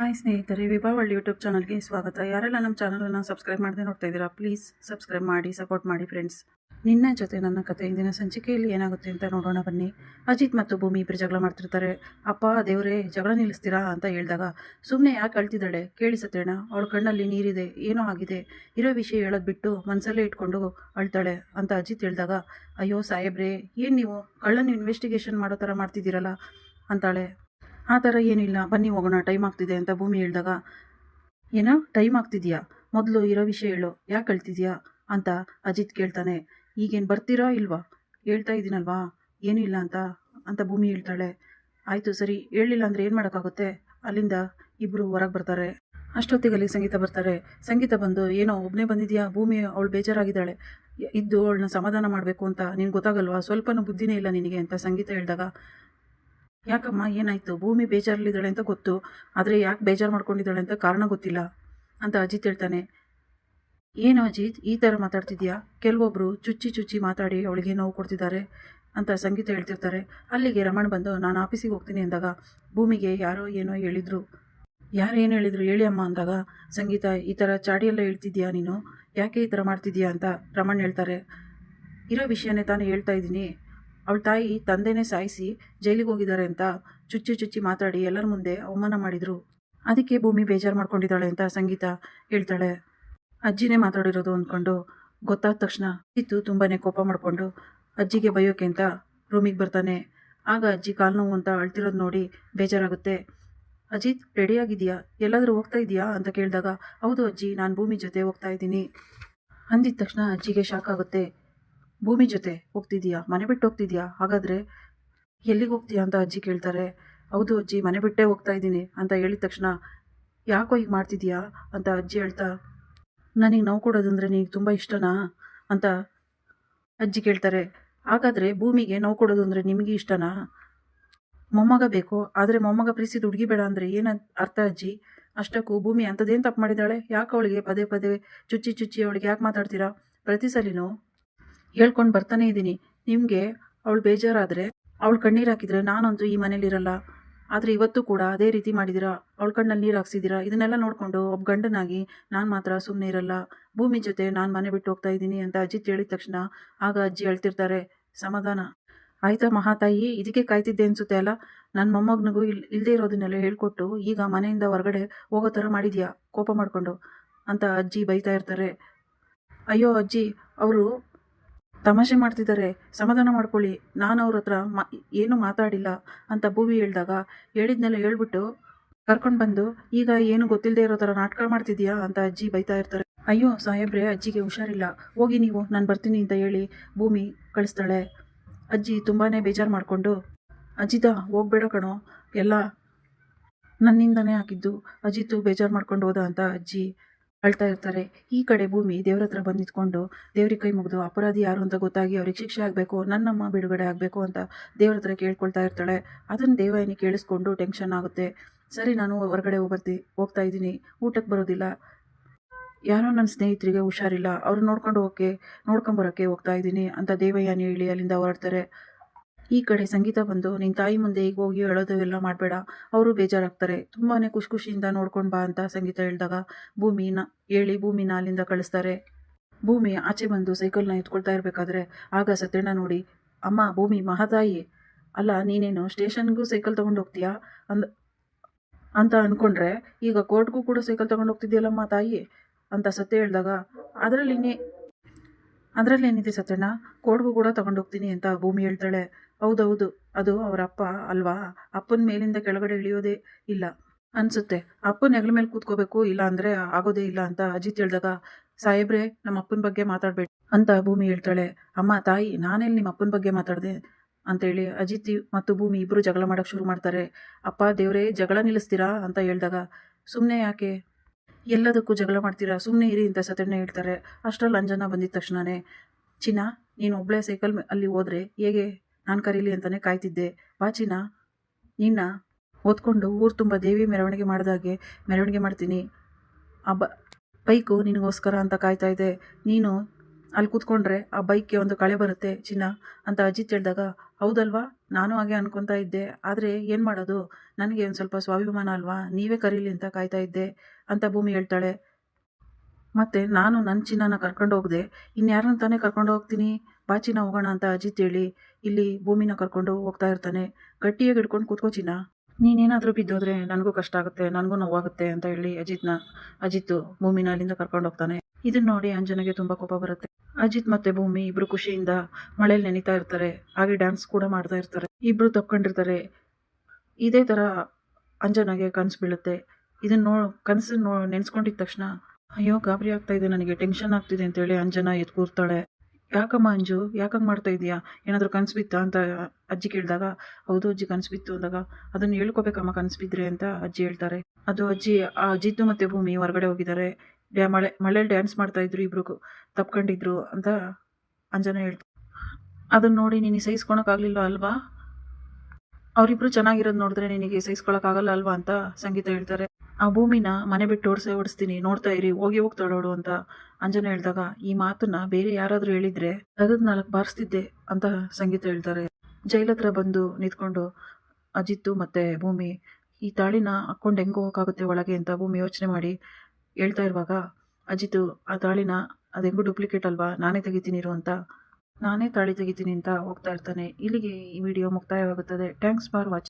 Hi ಸ್ನೇಹಿತರೆ ವಿಭಾವಳ್ಳಿ YouTube ಚಾನಲ್ಗೆ ಸ್ವಾಗತ. ಯಾರೆಲ್ಲ ನಮ್ಮ ಚಾನಲನ್ನು ಸಬ್ಸ್ಕ್ರೈಬ್ ಮಾಡದೆ ನೋಡ್ತಾ ಇದ್ದೀರಾ, ಪ್ಲೀಸ್ ಸಬ್ಸ್ಕ್ರೈಬ್ ಮಾಡಿ, ಸಪೋರ್ಟ್ ಮಾಡಿ ಫ್ರೆಂಡ್ಸ್. ನಿನ್ನ ಜೊತೆ ನನ್ನ ಕತೆ ಇಂದಿನ ಸಂಚಿಕೆಯಲ್ಲಿ ಏನಾಗುತ್ತೆ ಅಂತ ನೋಡೋಣ ಬನ್ನಿ. ಅಜಿತ್ ಮತ್ತು ಭೂಮಿ ಇಬ್ಬರು ಜಗಳ ಮಾಡ್ತಿರ್ತಾರೆ. ಅಪ್ಪ, ದೇವರೇ, ಜಗಳ ನಿಲ್ಲಿಸ್ತೀರಾ ಅಂತ ಹೇಳಿದಾಗ ಸುಮ್ಮನೆ ಯಾಕೆ ಅಳ್ತಿದ್ದಾಳೆ? ಕೇಳಿಸತ್ತೇಣ ಅವಳ ಕಣ್ಣಲ್ಲಿ ನೀರಿದೆ, ಏನೋ ಆಗಿದೆ. ಇರೋ ವಿಷಯ ಹೇಳೋದು ಬಿಟ್ಟು ಮನಸ್ಸಲ್ಲೇ ಇಟ್ಕೊಂಡು ಅಳ್ತಾಳೆ ಅಂತ ಅಜಿತ್ ಹೇಳಿದಾಗ, ಅಯ್ಯೋ ಸಾಹೇಬ್ರೆ, ಏನು ನೀವು? ಕಳ್ಳನ್ನು ಇನ್ವೆಸ್ಟಿಗೇಷನ್ ಮಾಡೋ ಥರ ಮಾಡ್ತಿದ್ದೀರಲ್ಲ ಅಂತಾಳೆ. ಆ ಥರ ಏನಿಲ್ಲ, ಬನ್ನಿ ಹೋಗೋಣ ಟೈಮ್ ಆಗ್ತಿದೆ ಅಂತ ಭೂಮಿ ಹೇಳಿದಾಗ, ಏನೋ ಟೈಮ್ ಆಗ್ತಿದೆಯಾ? ಮೊದಲು ಇರೋ ವಿಷಯ ಹೇಳು, ಯಾಕೆ ಕಳ್ತಿದ್ಯಾ ಅಂತ ಅಜಿತ್ ಕೇಳ್ತಾನೆ. ಈಗೇನು ಬರ್ತೀರಾ ಇಲ್ವಾ? ಹೇಳ್ತಾ ಇದ್ದೀನಲ್ವಾ? ಏನೂ ಅಂತ ಅಂತ ಭೂಮಿ ಹೇಳ್ತಾಳೆ. ಆಯಿತು, ಸರಿ ಹೇಳಿಲ್ಲ ಅಂದರೆ ಏನು ಮಾಡೋಕ್ಕಾಗುತ್ತೆ? ಅಲ್ಲಿಂದ ಇಬ್ಬರು ಹೊರಗೆ ಬರ್ತಾರೆ. ಅಷ್ಟೊತ್ತಿಗೆ ಅಲ್ಲಿ ಸಂಗೀತ ಬರ್ತಾರೆ. ಸಂಗೀತ ಬಂದು, ಏನೋ ಒಬ್ಬನೇ ಬಂದಿದ್ಯಾ? ಭೂಮಿ, ಅವಳು ಬೇಜಾರಾಗಿದ್ದಾಳೆ. ಇದ್ದು ಅವಳನ್ನ ಸಮಾಧಾನ ಮಾಡಬೇಕು ಅಂತ ನಿನ್ಗೆ ಗೊತ್ತಾಗಲ್ವಾ? ಸ್ವಲ್ಪನೂ ಬುದ್ಧಿನೇ ಇಲ್ಲ ನಿನಗೆ, ಅಂತ ಸಂಗೀತ ಹೇಳಿದಾಗ ಯಾಕಮ್ಮ, ಏನಾಯಿತು? ಭೂಮಿ ಬೇಜಾರಲ್ಲಿದ್ದಾಳೆ ಅಂತ ಗೊತ್ತು. ಆದರೆ ಯಾಕೆ ಬೇಜಾರು ಮಾಡ್ಕೊಂಡಿದ್ದಾಳೆ ಅಂತ ಕಾರಣ ಗೊತ್ತಿಲ್ಲ ಅಂತ ಅಜಿತ್ ಹೇಳ್ತಾನೆ. ಏನು ಅಜಿತ್, ಈ ಥರ ಮಾತಾಡ್ತಿದ್ಯಾ? ಕೆಲವೊಬ್ಬರು ಚುಚ್ಚಿ ಚುಚ್ಚಿ ಮಾತಾಡಿ ಅವಳಿಗೆ ನೋವು ಕೊಡ್ತಿದ್ದಾರೆ ಅಂತ ಸಂಗೀತ ಹೇಳ್ತಿರ್ತಾರೆ. ಅಲ್ಲಿಗೆ ರಮಣ್ ಬಂದು, ನಾನು ಆಫೀಸಿಗೆ ಹೋಗ್ತೀನಿ ಅಂದಾಗ ಭೂಮಿಗೆ ಯಾರೋ ಏನೋ ಹೇಳಿದ್ರು. ಯಾರು ಏನು ಹೇಳಿದ್ರು ಹೇಳಿ ಅಮ್ಮ ಅಂದಾಗ ಸಂಗೀತ, ಈ ಥರ ಚಾಡಿಯೆಲ್ಲ ಹೇಳ್ತಿದ್ಯಾ ನೀನು? ಯಾಕೆ ಈ ಥರ ಮಾಡ್ತಿದ್ಯಾ? ಅಂತ ರಮಣ್ ಹೇಳ್ತಾರೆ. ಇರೋ ವಿಷಯನೇ ತಾನು ಹೇಳ್ತಾ ಇದ್ದೀನಿ. ಅವಳ ತಾಯಿ ತಂದೆನೇ ಸಾಯಿಸಿ ಜೈಲಿಗೆ ಹೋಗಿದ್ದಾರೆ ಅಂತ ಚುಚ್ಚಿ ಚುಚ್ಚಿ ಮಾತಾಡಿ ಎಲ್ಲರ ಮುಂದೆ ಅವಮಾನ ಮಾಡಿದರು. ಅದಕ್ಕೆ ಭೂಮಿ ಬೇಜಾರು ಮಾಡ್ಕೊಂಡಿದ್ದಾಳೆ ಅಂತ ಸಂಗೀತ ಹೇಳ್ತಾಳೆ. ಅಜ್ಜಿನೇ ಮಾತಾಡಿರೋದು ಅಂದ್ಕೊಂಡು ಗೊತ್ತಾದ ತಕ್ಷಣ ಇತ್ತು ತುಂಬಾ ಕೋಪ ಮಾಡಿಕೊಂಡು ಅಜ್ಜಿಗೆ ಬೈಯೋಕೆ ಅಂತ ರೂಮಿಗೆ ಬರ್ತಾನೆ. ಆಗ ಅಜ್ಜಿ ಕಾಲು ನೋವು ಅಂತ ಅಳ್ತಿರೋದು ನೋಡಿ ಬೇಜಾರಾಗುತ್ತೆ. ಅಜಿತ್ ರೆಡಿಯಾಗಿದೆಯಾ ಎಲ್ಲಾದರೂ ಹೋಗ್ತಾ ಇದೆಯಾ ಅಂತ ಕೇಳಿದಾಗ, ಹೌದು ಅಜ್ಜಿ, ನಾನು ಭೂಮಿ ಜೊತೆ ಹೋಗ್ತಾ ಇದ್ದೀನಿ. ಅಂದಿದ ತಕ್ಷಣ ಅಜ್ಜಿಗೆ ಶಾಕ್ ಆಗುತ್ತೆ. ಭೂಮಿ ಜೊತೆ ಹೋಗ್ತಿದ್ಯಾ ಮನೆ ಬಿಟ್ಟು ಹೋಗ್ತಿದ್ಯಾ ಹಾಗಾದರೆ ಎಲ್ಲಿಗೆ ಹೋಗ್ತೀಯಾ ಅಂತ ಅಜ್ಜಿ ಕೇಳ್ತಾರೆ. ಹೌದು ಅಜ್ಜಿ, ಮನೆ ಬಿಟ್ಟೇ ಹೋಗ್ತಾ ಇದ್ದೀನಿ ಅಂತ ಹೇಳಿದ ತಕ್ಷಣ, ಯಾಕೋ ಈಗ ಮಾಡ್ತಿದ್ಯಾ ಅಂತ ಅಜ್ಜಿ ಹೇಳ್ತಾ, ನನಗೆ ನೋವು ಕೊಡೋದಂದ್ರೆ ನೀನು ತುಂಬ ಇಷ್ಟನಾ? ಅಂತ ಅಜ್ಜಿ ಕೇಳ್ತಾರೆ. ಹಾಗಾದರೆ ಭೂಮಿಗೆ ನೋವು ಕೊಡೋದು ಅಂದರೆ ನಿಮಗೆ ಇಷ್ಟನಾ? ಮೊಮ್ಮಗ ಬೇಕು, ಆದರೆ ಮೊಮ್ಮಗ ಪ್ರೀತಿಸಿದ ಹುಡುಗಿ ಬೇಡ ಅಂದರೆ ಏನು ಅರ್ಥ ಅಜ್ಜಿ? ಅಷ್ಟಕ್ಕೂ ಭೂಮಿ ಅಂಥದ್ದೇನು ತಪ್ಪು ಮಾಡಿದ್ದಾಳೆ? ಯಾಕೆ ಅವಳಿಗೆ ಪದೇ ಪದೇ ಚುಚ್ಚಿ ಚುಚ್ಚಿ ಅವಳಿಗೆ ಯಾಕೆ ಮಾತಾಡ್ತೀರಾ? ಪ್ರತಿ ಸಲಿನೂ ಹೇಳ್ಕೊಂಡು ಬರ್ತಾನೆ ಇದ್ದೀನಿ. ನಿಮಗೆ ಅವಳು ಬೇಜಾರಾದರೆ ಅವಳು ಕಣ್ಣೀರು ಹಾಕಿದರೆ ನಾನಂತೂ ಈ ಮನೇಲಿರಲ್ಲ ಆದರೆ ಇವತ್ತು ಕೂಡ ಅದೇ ರೀತಿ ಮಾಡಿದ್ದೀರಾ ಅವಳ ಕಣ್ಣಲ್ಲಿ ನೀರು ಹಾಕ್ಸಿದ್ದೀರಾ ಇದನ್ನೆಲ್ಲ ನೋಡಿಕೊಂಡು ಒಬ್ಬ ಗಂಡನಾಗಿ ನಾನು ಮಾತ್ರ ಸುಮ್ಮನೆ ಇರಲ್ಲ. ಭೂಮಿ ಜೊತೆ ನಾನು ಮನೆ ಬಿಟ್ಟು ಹೋಗ್ತಾ ಇದ್ದೀನಿ ಅಂತ ಅಜ್ಜಿ ಹೇಳಿದ ತಕ್ಷಣ ಆಗ ಅಜ್ಜಿ ಹೇಳ್ತಿರ್ತಾರೆ, ಸಮಾಧಾನ. ಆಯ್ತಾ ಮಹಾತಾಯಿ, ಇದಕ್ಕೆ ಕಾಯ್ತಿದ್ದೆ ಅನ್ಸುತ್ತೆ ಅಲ್ಲ? ನನ್ನ ಮೊಮ್ಮಗನಿಗೂ ಇಲ್ಲಿ ಇಲ್ಲದೆ ಇರೋದನ್ನೆಲ್ಲ ಹೇಳ್ಕೊಟ್ಟು ಈಗ ಮನೆಯಿಂದ ಹೊರಗಡೆ ಹೋಗೋ ಥರ ಮಾಡಿದ್ಯಾ? ಕೋಪ ಮಾಡಿಕೊಂಡು, ಅಂತ ಅಜ್ಜಿ ಬೈತಾ ಇರ್ತಾರೆ. ಅಯ್ಯೋ ಅಜ್ಜಿ, ಅವರು ತಮಾಷೆ ಮಾಡ್ತಿದ್ದಾರೆ. ಸಮಾಧಾನ ಮಾಡ್ಕೊಳ್ಳಿ. ನಾನು ಅವ್ರ ಹತ್ರ ಮಾ, ಏನೂ ಮಾತಾಡಿಲ್ಲ ಅಂತ ಭೂಮಿ ಹೇಳಿದಾಗ ಹೇಳಿದ್ನೆಲ್ಲ ಹೇಳ್ಬಿಟ್ಟು ಕರ್ಕೊಂಡು ಬಂದು, ಈಗ ಏನು ಗೊತ್ತಿಲ್ಲದೆ ಇರೋ ಥರ ನಾಟಕ ಮಾಡ್ತಿದ್ಯಾ ಅಂತ ಅಜ್ಜಿ ಬೈತಾ ಇರ್ತಾರೆ. ಅಯ್ಯೋ ಸಾಹೇಬ್ರೆ, ಅಜ್ಜಿಗೆ ಹುಷಾರಿಲ್ಲ. ಹೋಗಿ ನೀವು, ನಾನು ಬರ್ತೀನಿ ಅಂತ ಹೇಳಿ ಭೂಮಿ ಕಳಿಸ್ತಾಳೆ. ಅಜ್ಜಿ ತುಂಬಾ ಬೇಜಾರು ಮಾಡಿಕೊಂಡು, ಅಜಿತ ಹೋಗ್ಬೇಡ ಕಣೋ. ಎಲ್ಲ ನನ್ನಿಂದನೇ ಆಗಿದ್ದು. ಅಜಿತು ಬೇಜಾರು ಮಾಡ್ಕೊಂಡು ಹೋದ ಅಂತ ಅಜ್ಜಿ ಅಳ್ತಾ ಇರ್ತಾರೆ. ಈ ಕಡೆ ಭೂಮಿ ದೇವ್ರ ಹತ್ರ ಬಂದು ನಿಂತ್ಕೊಂಡು ದೇವ್ರಿಗೆ ಕೈ ಮುಗಿದು, ಅಪರಾಧಿ ಯಾರು ಅಂತ ಗೊತ್ತಾಗಿ ಅವ್ರಿಗೆ ಶಿಕ್ಷೆ ಆಗಬೇಕು, ನನ್ನಮ್ಮ ಬಿಡುಗಡೆ ಆಗಬೇಕು ಅಂತ ದೇವ್ರ ಹತ್ರ ಕೇಳ್ಕೊಳ್ತಾ ಇರ್ತಾಳೆ. ಅದನ್ನು ದೇವಾಯಿನಿ ಕೇಳಿಸ್ಕೊಂಡು ಟೆನ್ಷನ್ ಆಗುತ್ತೆ. ಸರಿ, ನಾನು ಹೊರಗಡೆ ಹೋಗ್ಬರ್ತಿ, ಹೋಗ್ತಾ ಇದ್ದೀನಿ. ಊಟಕ್ಕೆ ಬರೋದಿಲ್ಲ. ಯಾರೋ ನನ್ನ ಸ್ನೇಹಿತರಿಗೆ ಹುಷಾರಿಲ್ಲ. ಅವ್ರು ನೋಡ್ಕೊಂಡು ಹೋಗೋಕ್ಕೆ ನೋಡ್ಕೊಂಬರೋಕ್ಕೆ ಹೋಗ್ತಾ ಇದ್ದೀನಿ ಅಂತ ದೇವಯ್ಯನ ಹೇಳಿ ಅಲ್ಲಿಂದ ಹೊರಡ್ತಾರೆ. ಈ ಕಡೆ ಸಂಗೀತ ಬಂದು ನಿನ್ನ ತಾಯಿ ಮುಂದೆ ಈಗ ಹೋಗಿ ಹೇಳೋದು ಎಲ್ಲ ಮಾಡಬೇಡ. ಅವರು ಬೇಜಾರಾಗ್ತಾರೆ. ತುಂಬಾ ಖುಷಿ ಖುಷಿಯಿಂದ ನೋಡ್ಕೊಂಡು ಬಾ ಅಂತ ಸಂಗೀತ ಹೇಳಿದಾಗ ಭೂಮಿನ ಹೇಳಿ ಭೂಮಿನ ಅಲ್ಲಿಂದ ಕಳಿಸ್ತಾರೆ. ಭೂಮಿ ಆಚೆ ಬಂದು ಸೈಕಲ್ನ ಎತ್ಕೊಳ್ತಾ ಇರಬೇಕಾದ್ರೆ ಆಗ ಸತ್ಯಣ್ಣ ನೋಡಿ, ಅಮ್ಮ, ಭೂಮಿ ಮಹಾತಾಯಿ ಅಲ್ಲ, ನೀನೇನು ಸ್ಟೇಷನ್ಗೂ ಸೈಕಲ್ ತೊಗೊಂಡು ಹೋಗ್ತೀಯಾ? ಅಂದ, ಅಂತ ಅಂದ್ಕೊಂಡ್ರೆ ಈಗ ಕೋರ್ಟ್ಗೂ ಕೂಡ ಸೈಕಲ್ ತೊಗೊಂಡು ಹೋಗ್ತಿದ್ಯಲ್ಲಮ್ಮ ತಾಯಿ? ಅಂತ ಸತ್ಯ ಹೇಳಿದಾಗ, ಅದರಲ್ಲಿ ಅದರಲ್ಲೇನಿದೆ ಸತ್ಯಣ್ಣ? ಕೋಡ್ಗು ಕೂಡ ತಗೊಂಡು ಹೋಗ್ತೀನಿ ಅಂತ ಭೂಮಿ ಹೇಳ್ತಾಳೆ. ಹೌದೌದು. ಅದು ಅವರ ಅಪ್ಪ ಅಲ್ವಾ? ಅಪ್ಪನ ಮೇಲಿಂದ ಕೆಳಗಡೆ ಇಳಿಯೋದೇ ಇಲ್ಲ. ಅನ್ಸುತ್ತೆ. ಅಪ್ಪನ ಹೆಗಲ ಮೇಲೆ ಕೂತ್ಕೋಬೇಕು, ಇಲ್ಲ ಅಂದರೆ ಆಗೋದೇ ಇಲ್ಲ ಅಂತ ಅಜಿತ್ ಹೇಳಿದಾಗ, ಸಾಹೇಬ್ರೆ ನಮ್ಮ ಅಪ್ಪನ ಬಗ್ಗೆ ಮಾತಾಡಬೇಡಿ ಅಂತ ಭೂಮಿ ಹೇಳ್ತಾಳೆ. ಅಮ್ಮ, ತಾಯಿ ನಾನೇ ನಿಮ್ಮ ಅಪ್ಪನ ಬಗ್ಗೆ ಮಾತಾಡಿದೆ? ಅಂತೇಳಿ ಅಜಿತ್ ಮತ್ತು ಭೂಮಿ ಇಬ್ಬರು ಜಗಳ ಮಾಡೋಕ್ಕೆ ಶುರು ಮಾಡ್ತಾರೆ. ಅಪ್ಪ, ದೇವರೇ, ಜಗಳ ನಿಲ್ಲಿಸ್ತೀರಾ? ಅಂತ ಹೇಳಿದಾಗ ಸುಮ್ಮನೆ ಯಾಕೆ? ಎಲ್ಲದಕ್ಕೂ ಜಗಳ ಮಾಡ್ತೀರಾ? ಸುಮ್ಮನೆ ಇರಿ ಅಂತ ಸತಣ್ಣ ಹೇಳ್ತಾರೆ. ಅಷ್ಟರಲ್ಲಿ ಅಂಜನ ಬಂದಿದ್ದ ತಕ್ಷಣವೇ ಚಿನ್ನ, ನೀನು ಒಬ್ಬಳೇ ಸೈಕಲ್ ಅಲ್ಲಿ ಹೋದರೆ ಹೇಗೆ? ನಾನು ಕರೀಲಿ ಅಂತಲೇ ಕಾಯ್ತಿದ್ದೆ. ಬಾ ಚಿನ್ನ, ನಿನ್ನ ಓದ್ಕೊಂಡು ಊರು ತುಂಬ ದೇವಿ ಮೆರವಣಿಗೆ ಮಾಡಿದಾಗೆ ಮೆರವಣಿಗೆ ಮಾಡ್ತೀನಿ. ಆ ಬೈಕು ನಿನಗೋಸ್ಕರ ಅಂತ ಕಾಯ್ತಾ ಇದೆ. ನೀನು ಅಲ್ಲಿ ಕೂತ್ಕೊಂಡ್ರೆ ಆ ಬೈಕ್ಗೆ ಒಂದು ಕಳೆ ಬರುತ್ತೆ, ಚಿನ್ನ ಅಂತ ಅಜಿತ್ ಹೇಳಿದಾಗ, ಹೌದಲ್ವಾ? ನಾನು ಹಾಗೆ ಅನ್ಕೊತಾ ಇದ್ದೆ. ಆದರೆ ಏನು ಮಾಡೋದು? ನನಗೆ ಒಂದು ಸ್ವಲ್ಪ ಸ್ವಾಭಿಮಾನ ಅಲ್ವಾ? ನೀವೇ ಕರೀಲಿ ಅಂತ ಕಾಯ್ತಾ ಇದ್ದೆ ಅಂತ ಭೂಮಿ ಹೇಳ್ತಾಳೆ. ಮತ್ತು ನಾನು ನನ್ನ ಚಿನ್ನನ ಕರ್ಕೊಂಡು ಹೋಗದೆ. ಇನ್ಯಾರನ್ನ ತಾನೇ ಕರ್ಕೊಂಡು ಹೋಗ್ತೀನಿ? ಬಾ ಚಿನ್ನ, ಹೋಗೋಣ ಅಂತ ಅಜಿತ್ ಹೇಳಿ. ಇಲ್ಲಿ ಭೂಮಿನ ಕರ್ಕೊಂಡು ಹೋಗ್ತಾ ಇರ್ತಾನೆ. ಗಟ್ಟಿಯಾಗಿ ಹಿಡ್ಕೊಂಡು ಕೂತ್ಕೋ ಚಿನ್ನ. ನೀನೇನಾದರೂ ಬಿದ್ದೋದ್ರೆ ನನಗೂ ಕಷ್ಟ ಆಗುತ್ತೆ, ನನಗೂ ನೋವಾಗುತ್ತೆ ಅಂತ ಹೇಳಿ ಅಜಿತ್ನ ಅಜಿತ್ ಭೂಮಿನ ಅಲ್ಲಿಂದ ಕರ್ಕೊಂಡು ಹೋಗ್ತಾನೆ. ಇದನ್ನ ನೋಡಿ ಅಂಜನಗೆ ತುಂಬಾ ಕೋಪ ಬರುತ್ತೆ. ಅಜಿತ್ ಮತ್ತೆ ಭೂಮಿ ಇಬ್ರು ಖುಷಿಯಿಂದ ಮಳೆಯಲ್ಲಿ ನೆನಿತಾ ಇರ್ತಾರೆ. ಹಾಗೆ ಡ್ಯಾನ್ಸ್ ಕೂಡ ಮಾಡ್ತಾ ಇರ್ತಾರೆ. ಇಬ್ರು ತಕ್ಕೊಂಡಿರ್ತಾರೆ. ಇದೇ ತರ ಅಂಜನಗೆ ಕನಸು ಬೀಳುತ್ತೆ. ಇದನ್ನ ನೋ, ಕನಸು ನೋ, ನೆನ್ಸ್ಕೊಂಡಿದ ತಕ್ಷಣ, ಅಯ್ಯೋ, ಗಾಬರಿ ಆಗ್ತಾ ಇದೆ. ನನಗೆ ಟೆನ್ಷನ್ ಆಗ್ತಿದೆ ಅಂತೇಳಿ ಅಂಜನ ಎದ್ದು ಕೂರ್ತಾಳೆ. ಯಾಕಮ್ಮ ಅಂಜು? ಯಾಕಂಗೆ ಮಾಡ್ತಾ ಇದೀಯಾ? ಏನಾದರೂ ಕನಸು ಬಿತ್ತಾ? ಅಂತ ಅಜ್ಜಿ ಕೇಳಿದಾಗ, ಹೌದು ಅಜ್ಜಿ, ಕನಸು ಬಿತ್ತು. ಅಂದಾಗ, ಅದನ್ನು ಹೇಳ್ಕೊಬೇಕಮ್ಮ ಕನಸು ಬಿದ್ದರೆ ಅಂತ ಅಜ್ಜಿ ಹೇಳ್ತಾರೆ. ಅದು ಅಜ್ಜಿ, ಆ ಅಜ್ಜಿದ್ದು ಮತ್ತು ಭೂಮಿ ಹೊರಗಡೆ ಹೋಗಿದ್ದಾರೆ. ಡ್ಯಾ ಮಳೆ, ಮಳೇಲಿ ಡ್ಯಾನ್ಸ್ ಮಾಡ್ತಾ ಇದ್ರು ಇಬ್ರು ತಪ್ಕೊಂಡಿದ್ರು ಅಂತ ಅಂಜನಾ ಹೇಳ್ತು ಅದನ್ನ ನೋಡಿ ನೀನು ಸಹಿಸ್ಕೊಳಕ್ಕಾಗಲಿಲ್ಲ ಅಲ್ವಾ? ಅವರಿಬ್ರು ಚೆನ್ನಾಗಿರೋದು ನೋಡಿದ್ರೆ ನಿನಗೆ ಸಹಿಸ್ಕೊಳಕ್ಕಾಗಲ್ಲ ಅಲ್ವಾ ಅಂತ ಸಂಗೀತ ಹೇಳ್ತಾರೆ. ಆ ಭೂಮಿನ ಮನೆ ಬಿಟ್ಟು ಓಡಿಸೇ ಓಡಿಸ್ತೀನಿ, ನೋಡ್ತಾ ಇರಿ, ಹೋಗಿ ಹೋಗ್ತಾಳೋಡು ಅಂತ ಅಂಜನ ಹೇಳಿದಾಗ, ಈ ಮಾತನ್ನ ಬೇರೆ ಯಾರಾದರೂ ಹೇಳಿದ್ರೆ ತಗದ್ ನಾಲ್ಕು ಬಾರಿಸ್ತಿದ್ದೆ ಅಂತ ಸಂಗೀತ ಹೇಳ್ತಾರೆ. ಜೈಲ್ ಹತ್ರ ಬಂದು ನಿಂತ್ಕೊಂಡು ಅಜಿತ್ತು ಮತ್ತು ಭೂಮಿ ಈ ತಾಳಿನ ಹಾಕ್ಕೊಂಡು ಹೆಂಗೆ ಹೋಗೋಕ್ಕಾಗುತ್ತೆ ಒಳಗೆ ಅಂತ ಭೂಮಿ ಯೋಚನೆ ಮಾಡಿ ಹೇಳ್ತಾ ಇರುವಾಗ, ಅಜಿತು, ಆ ತಾಳಿನ ಅದು ಡೂಪ್ಲಿಕೇಟ್ ಅಲ್ವಾ? ನಾನೇ ತೆಗಿತೀನಿ ಇರು ಅಂತ. ನಾನೇ ತಾಳಿ ತೆಗಿತೀನಿ ಅಂತ ಹೋಗ್ತಾ ಇರ್ತಾನೆ. ಇಲ್ಲಿಗೆ ಈ ವಿಡಿಯೋ ಮುಕ್ತಾಯವಾಗುತ್ತದೆ. Thanks for watching